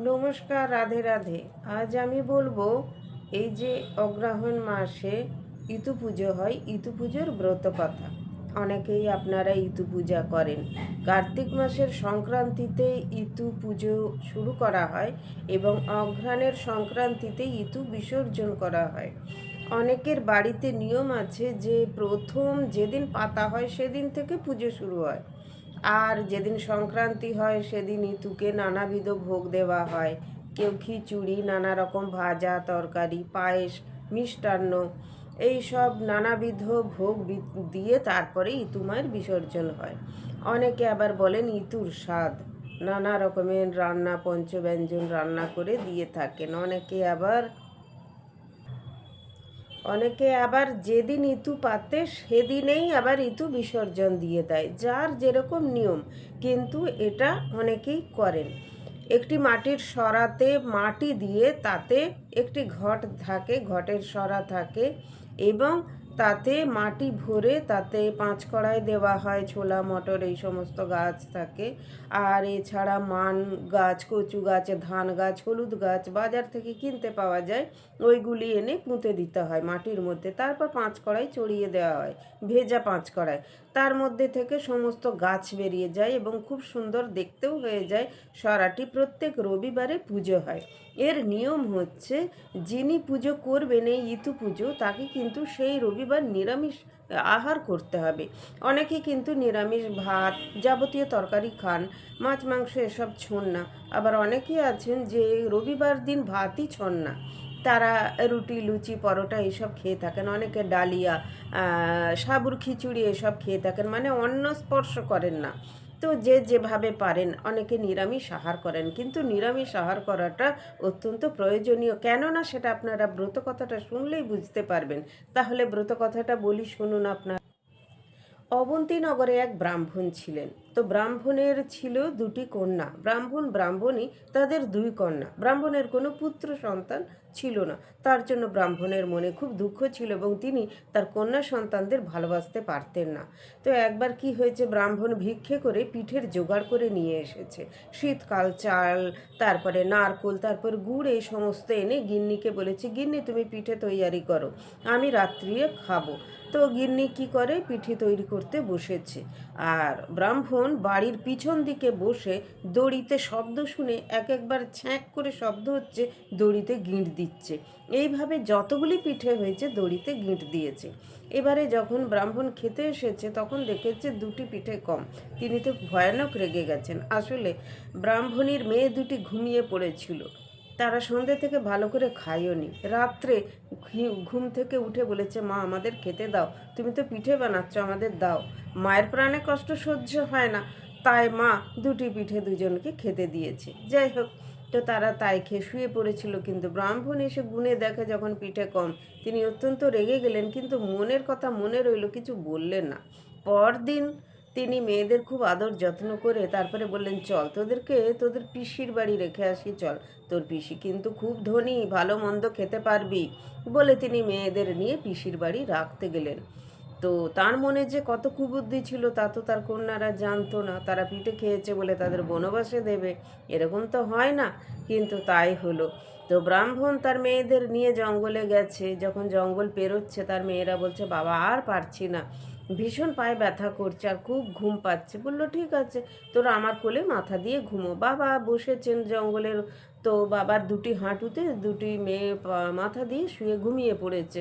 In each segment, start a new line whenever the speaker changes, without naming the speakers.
নমস্কার, রাধে রাধে। আজ আমি বলব, এই যে অগ্রহায়ণ মাসে ইতু পুজো হয়, ইতু পুজোর ব্রত কথা। অনেকেই আপনারা ইতু পূজা করেন। কার্তিক মাসের সংক্রান্তিতে ইতু পুজো শুরু করা হয় এবং অঘ্রাণের সংক্রান্তিতে ইতু বিসর্জন করা হয়। অনেকের বাড়িতে নিয়ম আছে যে প্রথম যেদিন পাতা হয়, সেদিন থেকে পুজো শুরু হয়। আর যেদিন সংক্রান্তি হয় সেদিন ইতুকে নানাবিধ ভোগ দেওয়া হয়। কেউ খিচুড়ি নানা রকম ভাজা, তরকারি, পায়েস, মিষ্টান্ন এই সব নানাবিধ ভোগ দিয়ে তারপরে ইতুমায়ের বিসর্জন হয়। অনেকে আবার বলেন ইতুর স্বাদ। নানা রকমের রান্না, পঞ্চব্যঞ্জন রান্না করে দিয়ে থাকেন। অনেকে আবার অনেকে আবার যেদিন ইতু পাতে, সেদিনেই আবার ইতু বিসর্জন দিয়ে দেয়। যার যেরকম নিয়ম, কিন্তু এটা অনেকেই করেন। একটি মাটির সরাতে মাটি দিয়ে তাতে একটি ঘট থাকে, ঘটের সরা থাকে এবং তাতে মাটি ভরে তাতে পাঁচ কড়াই দেওয়া হয়, ছোলা, মটর এই সমস্ত গাছ থাকে। আর এছাড়া মান গাছ, কচু গাছ, ধান গাছ, হলুদ গাছ বাজার থেকে কিনতে পাওয়া যায়, ওইগুলি এনে পুঁতে দিতে হয় মাটির মধ্যে। তারপর পাঁচ কড়াই চড়িয়ে দেওয়া হয়, ভেজা পাঁচ কড়াই। তার মধ্যে থেকে সমস্ত গাছ বেরিয়ে যায় এবং খুব সুন্দর দেখতেও হয়ে যায় সরাটি প্রত্যেক রবিবারে পুজো হয়। এর নিয়ম হচ্ছে, যিনি পুজো করবেন, এই ইতু পুজো, তাকে কিন্তু সেই রবিবার নিরামিষ আহার করতে হবে। অনেকে কিন্তু নিরামিষ ভাত, যাবতীয় তরকারি খান, মাছ, মাংস, এসব ছোন না। আবার অনেকেই আছেন যে রবিবার দিন ভাতই ছন না। তারা রুটি, লুচি, পরোটা এসব খেয়ে থাকেন, অনেকে ডালিয়া সাবুর খিচুড়ি এসব খেয়ে থাকেন মানে অন্ন স্পর্শ করেন না। তো যে যেভাবে পারেন, অনেকে নিরামিষ আহার করেন, কিন্তু নিরামিষ আহার করাটা অত্যন্ত প্রয়োজনীয়। কেননা সেটা আপনারা ব্রত কথাটা শুনলেই বুঝতে পারবেন। তাহলে ব্রত কথাটা বলি শুনুন আপনার। অবন্তীনগরে এক ব্রাহ্মণ ছিলেন। তো ব্রাহ্মণের ছিল দুটি কন্যা। ব্রাহ্মণ, ব্রাহ্মণী, তাদের দুই কন্যা। ব্রাহ্মণের কোনো পুত্র, সন্তান ছিল না। তার জন্য ব্রাহ্মণের মনে খুব দুঃখ ছিল এবং তিনি তার কন্যা সন্তানদের ভালোবাসতে পারতেন না। তো একবার কি হয়েছে, ব্রাহ্মণ ভিক্ষে করে পিঠের জোগাড় করে নিয়ে এসেছে। শীতকাল, চাল, তারপরে নারকোল, তারপর গুড়, এই সমস্ত এনে গিন্নিকে বলেছে, গিন্নি, তুমি পিঠে তৈয়ারি করো। আমি রাত্রিরে খাব। তো গিন্নি কি করে? পিঠে তৈরি করতে বসেছে। আর ব্রাহ্মণ বাড়ির পিছন দিকে বসে দড়িতে শব্দ শুনে এক একবার ছ্যাঁক করে শব্দ হচ্ছে, দড়িতে গিঁট দিচ্ছে। এইভাবে যতগুলি পিঠে হয়েছে, দড়িতে গিঁট দিয়েছে। এবারে যখন ব্রাহ্মণ খেতে এসেছে, তখন দেখেছে দুটি পিঠে কম। তিনি তো ভয়ানক রেগে গেছেন। আসলে ব্রাহ্মণীর মেয়ে দুটি ঘুমিয়ে পড়েছিল। তারা সন্ধ্যে থেকে ভালো করে খাইও নি। রাত্রে ঘুম থেকে উঠে বলেছে, মা, আমাদের খেতে দাও। তুমি তো পিঠে বানাচ্ছ, আমাদের দাও। মায়ের প্রাণে কষ্ট সহ্য হয় না। তাই মা দুটি পিঠে দুজনকে খেতে দিয়েছে। যাই হোক, তো তারা তাই খেয়ে শুয়ে পড়েছিল। কিন্তু ব্রাহ্মণ এসে গুনে দেখে যখন পিঠে কম, তিনি অত্যন্ত রেগে গেলেন। কিন্তু মনের কথা মনে রইল, কিছু বললেন না। পরদিন তিনি মেয়েদের খুব আদর যত্ন করে তারপরে বললেন, চল তোদেরকে, তোদের পিসির বাড়ি রেখে আসি, চল। তোর পিসি কিন্তু খুব ধনী, ভালো মন্দ খেতে পারবি। বলে তিনি মেয়েদের নিয়ে পিসির বাড়ি রাখতে গেলেন। তো তার মনে যে কত কুবুদ্ধি ছিল, তা তো তার কন্যারা জানতো না। তারা পিঠে খেয়েছে বলে তাদের বনবাসে দেবে। এরকম তো হয় না, কিন্তু তাই হলো। তো ব্রাহ্মণ তার মেয়েদের নিয়ে জঙ্গলে গেছে। যখন জঙ্গল পেরোচ্ছে, তার মেয়েরা বলছে, বাবা, আর পারছি না। ভীষণ পায়ে ব্যথা করছে আর খুব ঘুম পাচ্ছে। বলল, ঠিক আছে, তোরা আমার কোলে মাথা দিয়ে ঘুমো। বাবা বসেছেন জঙ্গলের তো বাবার দুটি হাঁটুতে, দুটি মেয়ে মাথা দিয়ে শুয়ে ঘুমিয়ে পড়েছে।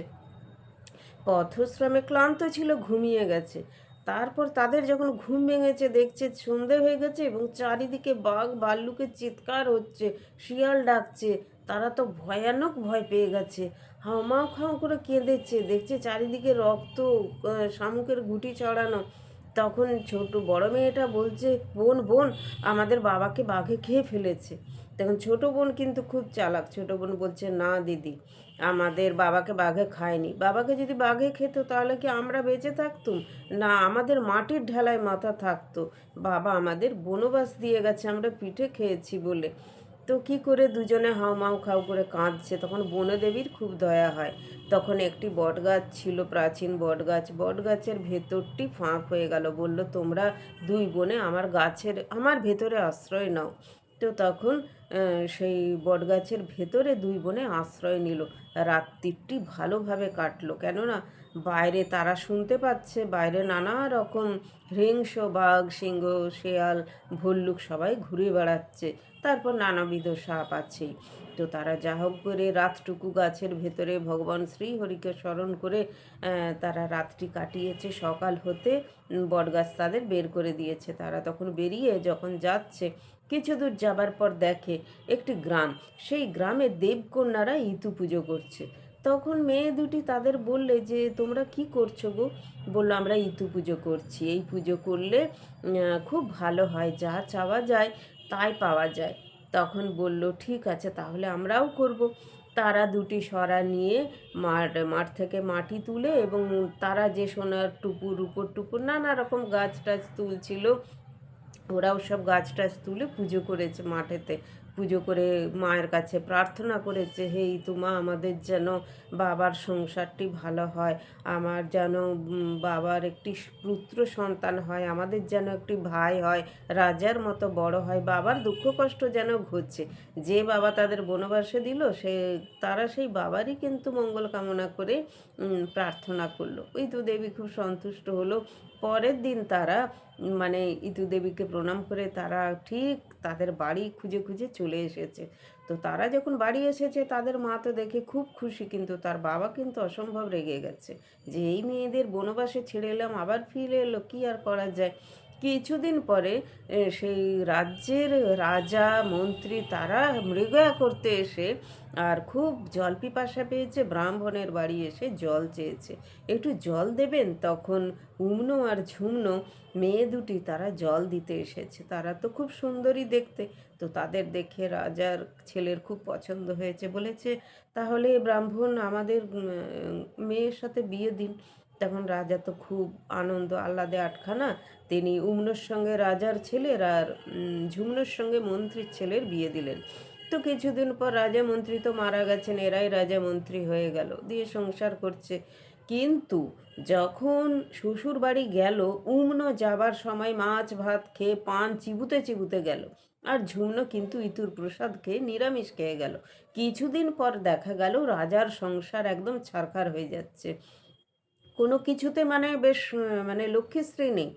পথশ্রমে ক্লান্ত ছিল, ঘুমিয়ে গেছে। তারপর তাদের যখন ঘুম ভেঙেছে, দেখছে সন্ধে হয়ে গেছে এবং চারিদিকে বাঘ, ভাল্লুকের চিৎকার হচ্ছে, শিয়াল ডাকছে। তারা তো ভয়ানক ভয় পেয়ে গেছে। হামাও খাও করে কেঁদেছে। দেখছে চারিদিকে রক্ত শামুকের গুটি চড়ানো তখন ছোট বড় মেয়েটা বলছে, বোন বোন, আমাদের বাবাকে বাঘে খেয়ে ফেলেছে। তখন ছোট বোন কিন্তু খুব চালাক। ছোট বোন বলছে, না, দিদি, আমাদের বাবাকে বাঘে খায়নি। বাবাকে যদি বাঘে খেত, তাহলে কি আমরা বেঁচে থাকতুম? না, আমাদের মাটির ঢেলায় মাথা থাকতো। বাবা আমাদের বনবাস দিয়ে গেছে, আমরা পিঠে খেয়েছি বলে। তো কি করে দুজনে হাউ মাউ খাউ করে কাঁদছে? তখন বনদেবীর খুব দয়া হয়। তখন একটি বটগাছ ছিল, প্রাচীন বটগাছ। বটগাছের ভেতরটি ফাঁক হয়ে গেল। বলল, তোমরা দুই বোনে আমার গাছের, আমার ভেতরে আশ্রয় নাও। তো তখন সেই বটগাছের ভেতরে দুই বোনে আশ্রয় নিল। রাত্রিটি ভালোভাবে কাটলো। কেননা, বাইরে তারা শুনতে পাচ্ছে, বাইরে নানা রকম হিংস্র বাঘ সিংহ, শেয়াল, ভল্লুক সবাই ঘুরে বেড়াচ্ছে। তারপর নানাবিধ সাপ আছেই। তো তারা যা হোক করে রাতটুকু গাছের ভেতরে ভগবান শ্রীহরিকে স্মরণ করে তারা রাতটি কাটিয়েছে। সকাল হতে বটগাছ তাদের বের করে দিয়েছে। তারা তখন বেরিয়ে যখন যাচ্ছে কিছু দূর যাবার পর দেখে একটি গ্রাম। সেই গ্রামে দেবকন্যারা ইতু পুজো করছে। তখন মেয়ে দুটি তাদের বললে যে, তোমরা কি করছ গো? বলল, আমরা ইতু পুজো করছি। এই পুজো করলে খুব ভালো হয়। যা চাওয়া যায়, তাই পাওয়া যায়। তখন বলল, ঠিক আছে, তাহলে আমরাও করব। তারা দুটি সরা নিয়ে মাঠ মাঠ থেকে মাটি তুলে এবং তারা যে সোনার টুকুর উপর টুকুর নানা রকম গাছ টাছ তুলছিল ওরাও সব গাছ টাছ তুলে পুজো করেছে মাঠেতে। পুজো করে মায়ের কাছে প্রার্থনা করেছে হে মা আমাদের যেন বাবার সংসারটি ভালো হয়। আমার যেন বাবার একটি পুত্র সন্তান হয়। আমাদের যেন একটি ভাই হয়, রাজার মতো বড় হয়। বাবার দুঃখ কষ্ট যেন ঘটছে। যে বাবা তাদের বনবাসে দিল, সে, তারা সেই বাবারই কিন্তু মঙ্গল কামনা করে প্রার্থনা করল। ওই তো দেবী খুব সন্তুষ্ট হলো। পরের দিন তারা মানে ইতু দেবীকে প্রণাম করে তারা ঠিক তাদের বাড়ি খুঁজে খুঁজে চলে এসেছে। তো তারা যখন বাড়ি এসেছে, তাদের মা তো দেখে খুব খুশি, কিন্তু তার বাবা কিন্তু অসম্ভব রেগে গেছে। যে, এই মেয়েদের বনবাসে ছেড়ে এলাম, আবার ফিরে এলো, কী আর করা যায়? কিছুদিন পরে সেই রাজ্যের রাজা, মন্ত্রী তারা মৃগয়া করতে এসে আর খুব জল পিপাসা পেয়েছে, ব্রাহ্মণের বাড়ি এসে জল চেয়েছে। একটু জল দেবেন? তখন উমনো আর ঝুমনো মেয়ে দুটি তারা জল দিতে এসেছে। তারা তো খুব সুন্দরী দেখতে। তো তাদের দেখে রাজার ছেলের খুব পছন্দ হয়েছে। বলেছে, তাহলে ব্রাহ্মণ আমাদের মেয়ের সাথে বিয়ে দিন। তখন রাজা তো খুব আনন্দ আহ্লাদে আটখানা। তিনি উমনোর সঙ্গে রাজার ছেলের আর ঝুমনোর সঙ্গে মন্ত্রীর ছেলের বিয়ে দিলেন। তো কিছুদিন পর রাজা মন্ত্রী তো মারা গেছেন, এরাই রাজা মন্ত্রী হয়ে গেল, দিয়ে সংসার করছে। কিন্তু যখন শ্বশুর বাড়ি গেল, উমনো যাবার সময় মাছ, ভাত খেয়ে পান চিবুতে চিবুতে গেল। আর ঝুমনো কিন্তু ইতুর প্রসাদ খেয়ে নিরামিষ খেয়ে গেল। কিছুদিন পর দেখা গেল, রাজার সংসার একদম ছারখার হয়ে যাচ্ছে। কোনো কিছুতে মানে বেশ মানে লক্ষ্মীশ্রী নেই।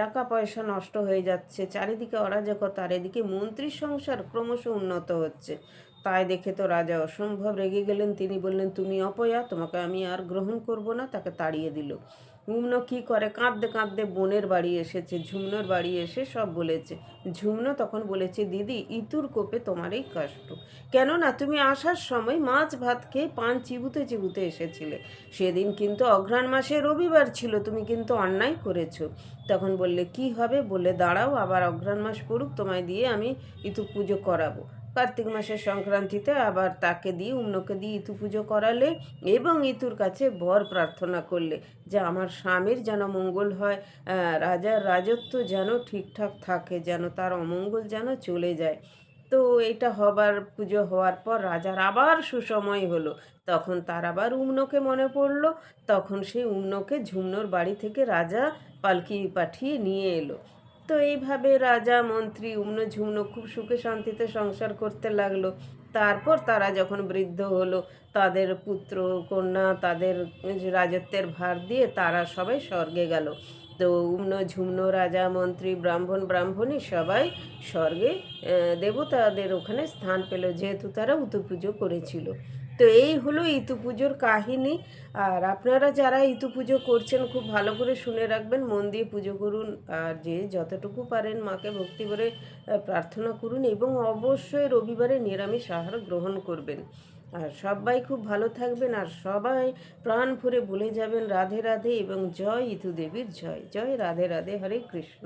টাকা পয়সা নষ্ট হয়ে যাচ্ছে, চারিদিকে অরাজকতা, আর এদিকে মন্ত্রীর সংসার ক্রমশ উন্নত হচ্ছে। তাই দেখে তো রাজা অসম্ভব রেগে গেলেন। তিনি বললেন, তুমি অপয়া, তোমাকে আমি আর গ্রহণ করব না। তাকে তাড়িয়ে দিল। উমনো কি করে? কাঁদতে কাঁদতে বোনের বাড়ি এসেছে, ঝুমনোর বাড়ি এসে সব বলেছে। ঝুমনো তখন বলেছে, দিদি ইতুর কোপে তোমারই কষ্ট। কেননা তুমি আসার সময় মাছ ভাত খেয়ে পান চিবুতে চিবুতে এসেছিলে। সেদিন কিন্তু অঘ্রাণ মাসে রবিবার ছিল, তুমি কিন্তু অন্যায় করেছ। তখন বললে, কি হবে? বলে দাঁড়াও, আবার অঘ্রাণ মাস পড়ুক, তোমায় দিয়ে আমি ইতু পুজো করাবো। কার্তিক মাসের সংক্রান্তিতে আবার তাকে দিয়ে, উমনোকে দিয়ে ইতু পুজো করালে এবং ইতুর কাছে বর প্রার্থনা করলে যে আমার স্বামীর যেন মঙ্গল হয় রাজার রাজত্ব যেন ঠিকঠাক থাকে, যেন তার অমঙ্গল যেন চলে যায়। তো এটা হবার, পুজো হওয়ার পর রাজার আবার সুসময় হলো। তখন তার আবার উমনোকে মনে পড়ল। তখন সেই উম্নকে ঝুমনোর বাড়ি থেকে রাজা পালকি পাঠিয়ে নিয়ে এলো। তো এইভাবে রাজা, মন্ত্রী উমনো ঝুমনো খুব সুখে শান্তিতে সংসার করতে লাগল। তারপর তারা যখন বৃদ্ধ হলো, তাদের পুত্র, কন্যা, তাদের রাজত্বের ভার দিয়ে তারা সবাই স্বর্গে গেল। তো উমনো ঝুমনো, রাজা, মন্ত্রী, ব্রাহ্মণ, ব্রাহ্মণী সবাই স্বর্গে দেবতাদের ওখানে স্থান পেল, যেহেতু তারা উতু পুজো করেছিল। তো এই হলো ইতু পুজোর কাহিনী। আর আপনারা যারা ইতু পুজো করছেন, খুব ভালো করে শুনে রাখবেন। মন দিয়ে পুজো করুন আর যে যতটুকু পারেন মাকে ভক্তি করে প্রার্থনা করুন এবং অবশ্যই রবিবারে নিরামিষ আহার গ্রহণ করবেন। আর সবাই খুব ভালো থাকবেন আর সবাই প্রাণ ভরে বলে যাবেন। রাধে রাধে এবং জয় ইতু দেবীর জয়। জয় রাধে রাধে, হরে কৃষ্ণ।